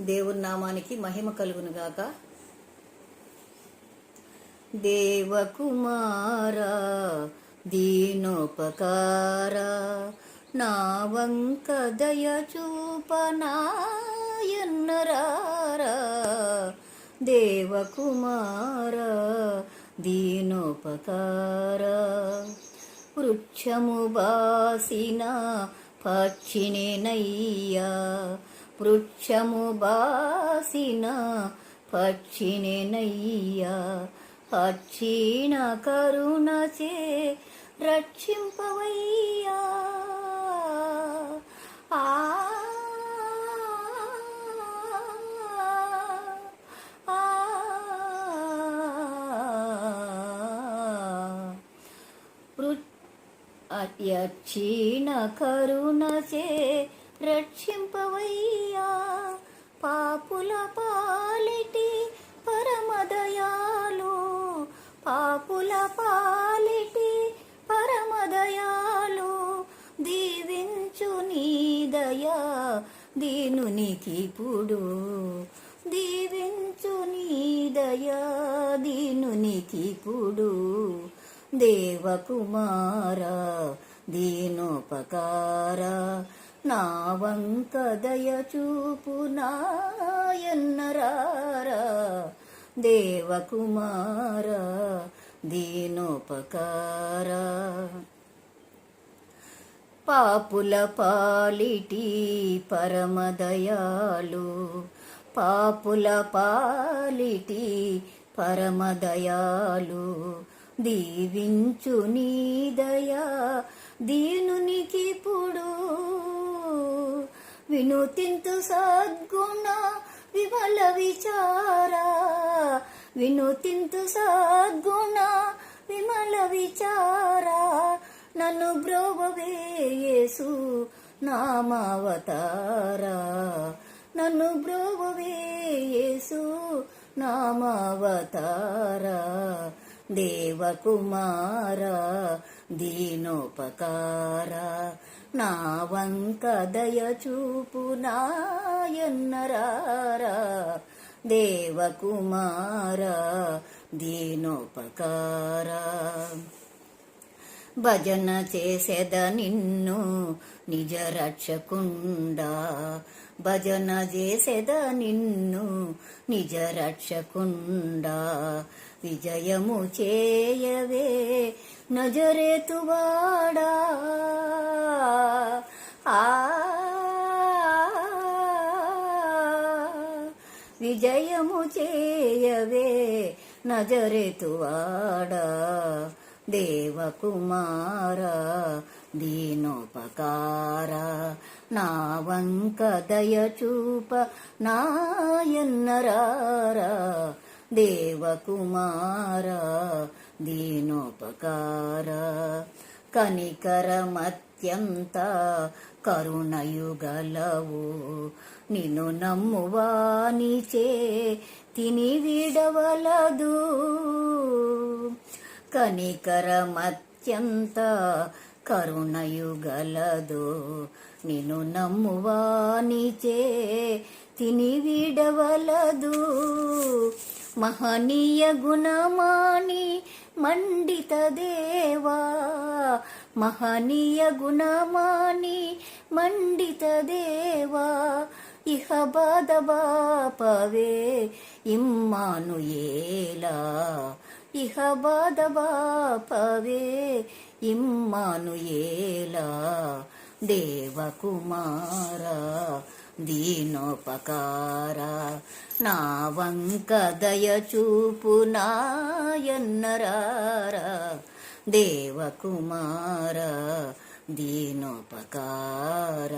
దేవుని నామానికి మహిమ కలుగునుగాక దేవకుమారా దీనోపకారా నా వంక దయ చూపనాయన్నరారా. దేవకుమారా దీనోపకారా వృక్షము బాసిన పక్షినేనయ్యా వృక్షము బాసిన పక్షినేనయ్యా అక్షీణ కరుణచే రక్షింపవయ్యా. ఆ అత్యక్షీణ కరుణచే రక్షింపవయ్యా. పాపుల పాలిటి పరమదయాలు పాపుల పాలిటి పరమదయాలు దీవించు నీ దయా దీనునికి పుడు దీవించు నీ దయా దీనునికి పుడు దేవకుమార దీనోపకారా నా వంక దయచూపు నాయన్నరారా దేవకుమార దీనోపకార. పాపుల పాలిటి పరమదయాలు పాపుల పాలిటి పరమదయాలు దీవించు నీ దయా దీనునికి పుడు వినుతింతు సద్గుణ విమల విచార. వినుతింతు సద్గుణ విమల విచార. నన్ను బ్రోవవేయేసు నామావతారా. నన్ను బ్రోవవేయేసు నామావతారా. దేవకుమారా. దీనోపకారా నా వంక దయచూపు నాయన్నరారా దేవకుమారా దీనోపకారా. భజన చేసేద నిన్ను నిజ రక్షకుండా భజన చేసేద నిన్ను నిజ రక్షకుండా. విజయము చేయవే నజరేతువాడా ఆ విజయము చేయవే నజరేతువాడా దేవకుమార దీనోపకారా నా వంక దయ చూప నాయన్నరారా దేవకుమార దీనోపకార. కనికరమత్యంత కరుణయుగలవు నిన్ను నమ్మువానిచే తిని విడవలదు. కనికరమత్యంత కరుణయుగలదో నిన్ను నమ్మువానిచే తిని విడవలదు. మహనీయ గుణమాని మండిత దేవా మహనీయ గుణమాని మండిత దేవా. ఇహ బాధ బాపవే ఇమ్మాను ఏలా ఇహ బాధ బాపవే ఇమ్మానుయేలా దేవకుమార దీనోపకార. దీనోపకారా నా వంక దయచూపు నాయన్నరారా దేవకుమారా దీనోపకార.